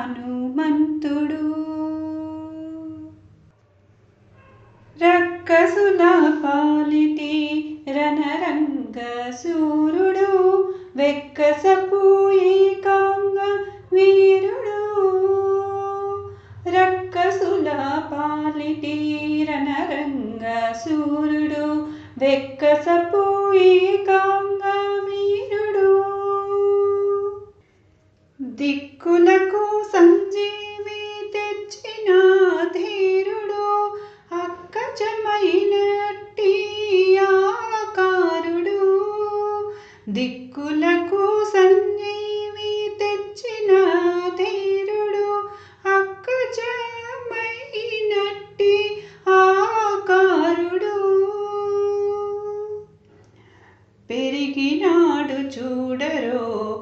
హనుమంతుడు. రక్కసుల పాలిటి రణరంగ సూరుడు వెక్కసపు ఏకాంగ వీరుడు. రక్కసుల పాలిటి రణరంగ సూరుడు వెక్కసపు ఏకాంగ వీరుడు దిక్కులకు సంజీవి తెచ్చిన ధీరుడు అక్కజమైనట్టి ఆకారుడు దిక్కులకు సంజీవి తెచ్చిన ధీరుడు అక్కజమైనట్టి ఆకారుడు పెరిగినాడు చూ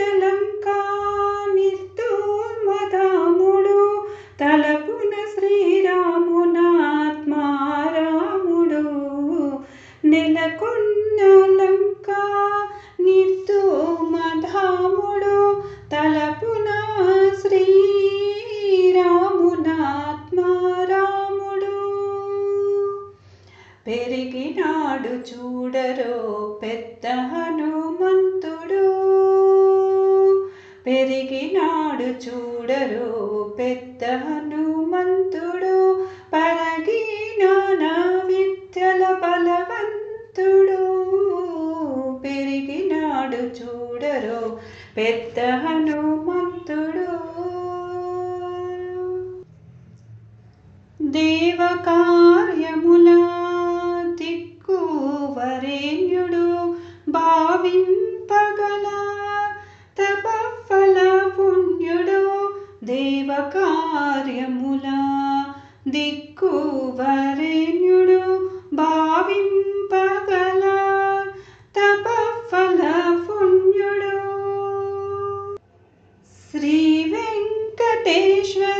నెలకొన్నలంకా నిత్తు మదాముడు తలపున శ్రీరామునాత్మారాముడు. నెలకొన్నలంకా నిత్తు మధాముడు తలపున శ్రీరామునాత్మారాముడు. పెరిగినాడు చూడరో పెద్ద హనుమంతుడు పెరిగినాడు చూడరు పెద్ద హనుమంతుడు పరగినాన విద్యల బలవంతుడు. పెరిగినాడు చూడరు పెద్ద హనుమంతుడు. దేవకార్యముల దిక్కు వరేణ్యుడు దేవకార్యముల దిక్కు వరేణ్యుడు భావింపగల తపఫల పుణ్యుడు శ్రీ వెంకటేశ్వర